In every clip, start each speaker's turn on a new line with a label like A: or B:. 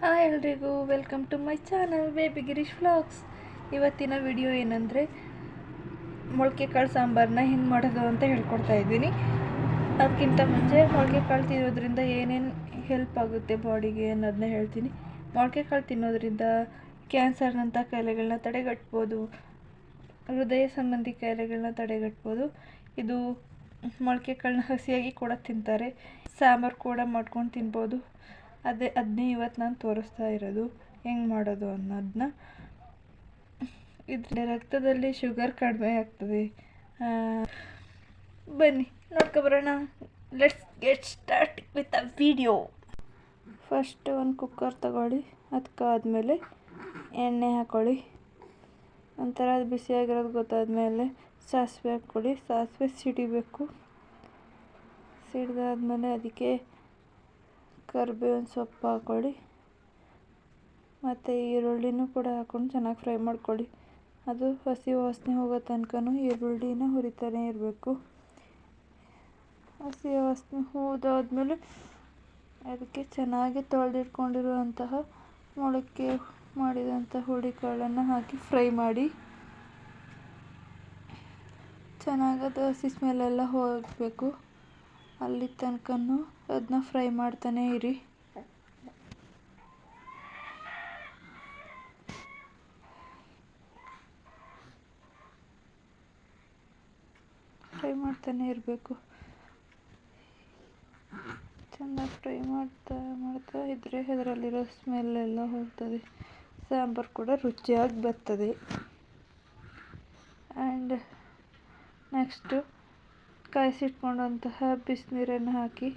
A: Hi ಎಲ್ರಿಗೂ welcome to my channel baby Girish vlogs ಇವತ್ತಿನ video ಏನಂದರೆ, ಮೊಳಕೆ ಕಾಳು ಸಾಂಬಾರನ್ನ ಹೆಂಗೆ ಮಾಡೋದು ಅಂತ ಹೇಳ್ಕೊಡ್ತಾ ಇದ್ದೀನಿ. ಅದಕ್ಕಿಂತ ಮುಂಚೆ ಮೊಳಕೆ ಕಾಳು ತಿನ್ನೋದ್ರಿಂದ ಏನೇನು ಹೆಲ್ಪ್ ಆಗುತ್ತೆ ಬಾಡಿಗೆ ಅನ್ನೋದನ್ನ ಹೇಳ್ತೀನಿ. ಮೊಳಕೆ ಕಾಳು ತಿನ್ನೋದ್ರಿಂದ ಕ್ಯಾನ್ಸರ್ನಂಥ ಕಾಯಿಲೆಗಳನ್ನ ತಡೆಗಟ್ಬೋದು, ಹೃದಯ ಸಂಬಂಧಿ ಕಾಯಿಲೆಗಳನ್ನ ತಡೆಗಟ್ಬೋದು. ಇದು ಮೊಳಕೆ ಕಾಳನ್ನ ಹಸಿಯಾಗಿ ಕೂಡ ತಿಂತಾರೆ. ಸಾಂಬಾರು ಕೂಡ ಮಾಡ್ಕೊಂಡು ತಿನ್ಬೋದು. ಅದೇ ಅದನ್ನೇ ಇವತ್ತು ನಾನು ತೋರಿಸ್ತಾ ಇರೋದು. ಹೆಂಗೆ ಮಾಡೋದು ಅನ್ನೋದನ್ನ ಇದ್ರ ರಕ್ತದಲ್ಲಿ ಶುಗರ್ ಕಡಿಮೆ ಆಗ್ತದೆ. ಬನ್ನಿ ನೋಡ್ಕೊಬರೋಣ. Let's get start with a video first ಒಂದು ಕುಕ್ಕರ್ ತಗೊಳ್ಳಿ. ಅದಕ್ಕಾದಮೇಲೆ ಎಣ್ಣೆ ಹಾಕ್ಕೊಳ್ಳಿ ಒಂಥರ ಅದು ಬಿಸಿಯಾಗಿರೋದು ಗೊತ್ತಾದಮೇಲೆ ಸಾಸಿವೆ ಹಾಕ್ಕೊಳ್ಳಿ. ಸಾಸಿವೆ ಸಿಡಿಬೇಕು. ಸಿಡಿದಾದ್ಮೇಲೆ ಅದಕ್ಕೆ ಕರಿಬೇವಿನ ಸೊಪ್ಪು ಹಾಕ್ಕೊಳ್ಳಿ ಮತ್ತು ಈರುಳ್ಳಿನೂ ಕೂಡ ಹಾಕ್ಕೊಂಡು ಚೆನ್ನಾಗಿ ಫ್ರೈ ಮಾಡ್ಕೊಳ್ಳಿ. ಅದು ಹಸಿ ವಾಸನೆ ಹೋಗೋ ತನಕನೂ ಈರುಳ್ಳಿನ ಹುರಿತಾನೆ ಇರಬೇಕು. ಹಸಿ ವಾಸನೆ ಹೋದಾದ್ಮೇಲೆ ಅದಕ್ಕೆ ಚೆನ್ನಾಗಿ ತೊಳೆದಿಟ್ಕೊಂಡಿರುವಂತಹ ಮೊಳಕೆ ಮಾಡಿದಂಥ ಹುಳಿಕಾಳನ್ನು ಹಾಕಿ ಫ್ರೈ ಮಾಡಿ. ಚೆನ್ನಾಗದು ಹಸಿ ಸ್ಮೆಲ್ಲೆಲ್ಲ ಹೋಗಬೇಕು. ಅಲ್ಲಿ ತನಕನೂ ಅದನ್ನ ಫ್ರೈ ಮಾಡ್ತಾನೆ ಇರಿ. ಫ್ರೈ ಮಾಡ್ತಾನೆ ಇರಬೇಕು. ಚೆನ್ನಾಗಿ ಫ್ರೈ ಮಾಡ್ತಾ ಮಾಡ್ತಾ ಇದ್ದರೆ ಅದರಲ್ಲಿರೋ ಸ್ಮೆಲ್ ಎಲ್ಲ ಹೋಗ್ತದೆ. ಸಾಂಬಾರು ಕೂಡ ರುಚಿಯಾಗಿ ಬರ್ತದೆ. ಆ್ಯಂಡ್ ನೆಕ್ಸ್ಟು ಕಾಯಿಸಿಟ್ಕೊಂಡಂತಹ ಬಿಸಿನೀರನ್ನು ಹಾಕಿ.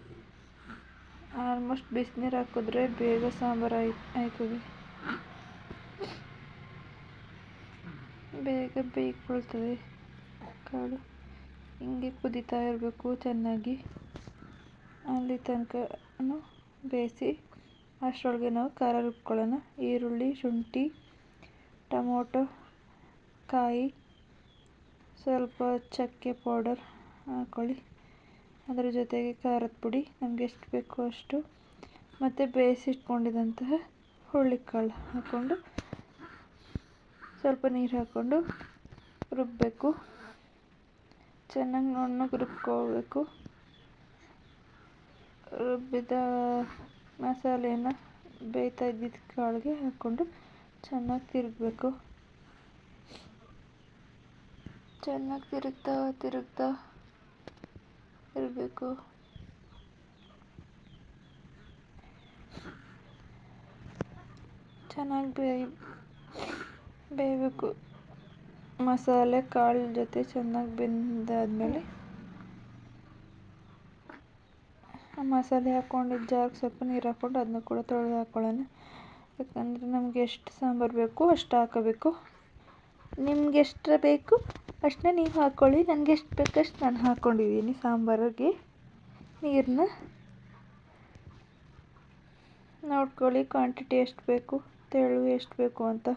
A: ಆಲ್ಮೋಸ್ಟ್ ಬಿಸಿನೀರು ಹಾಕಿದ್ರೆ ಬೇಗ ಸಾಂಬಾರು ಆಯ್, ಆಯ್ತದೆ. ಬೇಗ ಬೇಯ್ಕೊಳ್ತದೆ. ಕಾಳು ಹಿಂಗೆ ಕುದೀತಾ ಇರಬೇಕು ಚೆನ್ನಾಗಿ. ಅಲ್ಲಿ ತನಕ ಬೇಯಿಸಿ ಅಷ್ಟರೊಳಗೆ ನಾವು ಖಾರ ರುಬ್ಕೊಳ್ಳೋಣ. ಈರುಳ್ಳಿ, ಶುಂಠಿ, ಟೊಮೊಟೊ, ಕಾಯಿ, ಸ್ವಲ್ಪ ಚಕ್ಕೆ ಪೌಡರ್ ಹಾಕ್ಕೊಳ್ಳಿ ಅದರ ಜೊತೆಗೆ ಖಾರದ ಪುಡಿ, ನಮಗೆ ಎಷ್ಟು ಬೇಕೋ ಅಷ್ಟು. ಮತ್ತು ಬೇಯಿಸಿಟ್ಕೊಂಡಿದ್ದಂತಹ ಹುರುಳಿಕಾಳು ಹಾಕ್ಕೊಂಡು ಸ್ವಲ್ಪ ನೀರು ಹಾಕ್ಕೊಂಡು ರುಬ್ಬಬೇಕು ಚೆನ್ನಾಗಿ ನುಣ್ಣಗೆ ರುಬ್ಕೋಬೇಕು ರುಬ್ಬಿದ ಮಸಾಲೆನ ಬೇಯ್ತಾ ಇದ್ದಿದ್ದ ಕಾಳಿಗೆ ಹಾಕ್ಕೊಂಡು ಚೆನ್ನಾಗಿ ತಿರುಗಬೇಕು. ಚೆನ್ನಾಗಿ ತಿರುಗ್ತಾ ತಿರುಗ್ತಾ. ಇರಬೇಕು. ಚೆನ್ನಾಗಿ ಬೇಯ್, ಬೇಯಬೇಕು. ಮಸಾಲೆ, ಕಾಳು ಜೊತೆ ಚೆನ್ನಾಗಿ ಬೆಂದಾದ್ಮೇಲೆ ಮಸಾಲೆ ಹಾಕ್ಕೊಂಡು ಜಾರ್ಗೆ ಸ್ವಲ್ಪ ನೀರು ಹಾಕ್ಕೊಂಡು ಅದನ್ನ ಕೂಡ ತೊಳೆದು ಹಾಕ್ಕೊಳ್ಳೋಣ ಯಾಕಂದರೆ ನಮಗೆ ಎಷ್ಟು ಸಾಂಬಾರು ಬೇಕು ಅಷ್ಟು ಹಾಕಬೇಕು. ನಿಮ್ಗೆ ಎಷ್ಟು ಬೇಕು? ಅಷ್ಟನ್ನ ನೀವು ಹಾಕ್ಕೊಳ್ಳಿ ನನಗೆ ಎಷ್ಟು ಬೇಕಷ್ಟು ನಾನು ಹಾಕ್ಕೊಂಡಿದ್ದೀನಿ ಸಾಂಬಾರಿಗೆ. ನೀರನ್ನ ನೋಡ್ಕೊಳ್ಳಿ ಕ್ವಾಂಟಿಟಿ ಎಷ್ಟು ಬೇಕು, ತೆಳು ಎಷ್ಟು ಬೇಕು ಅಂತ.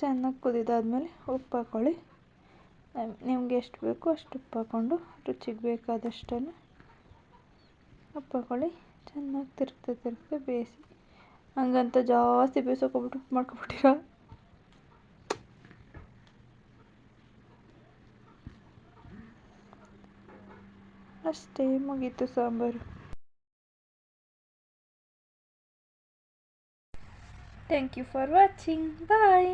A: ಚೆನ್ನಾಗಿ ಕುದಿದಾದ್ಮೇಲೆ ಉಪ್ಪು ಹಾಕ್ಕೊಳ್ಳಿ ನಿಮ್ಗೆ ಎಷ್ಟು ಬೇಕು ಅಷ್ಟು ಉಪ್ಪು ಹಾಕ್ಕೊಂಡು ರುಚಿಗೆ ಬೇಕಾದಷ್ಟನ್ನು ಉಪ್ಪು ಹಾಕ್ಕೊಳ್ಳಿ ಚೆನ್ನಾಗಿ ತಿರುಗ್ತಾ ತಿರುಗ್ತಾ ಬೇಯಿಸಿ. ಹಂಗಂತ ಜಾಸ್ತಿ ಬೇಯಿಸೋಕೊಬಿಟ್ಟು ಮಾಡ್ಕೊಬಿಟ್ಟಿರೋ? ಅಷ್ಟೇ ಮುಗೀತು sambar. Thank you for watching bye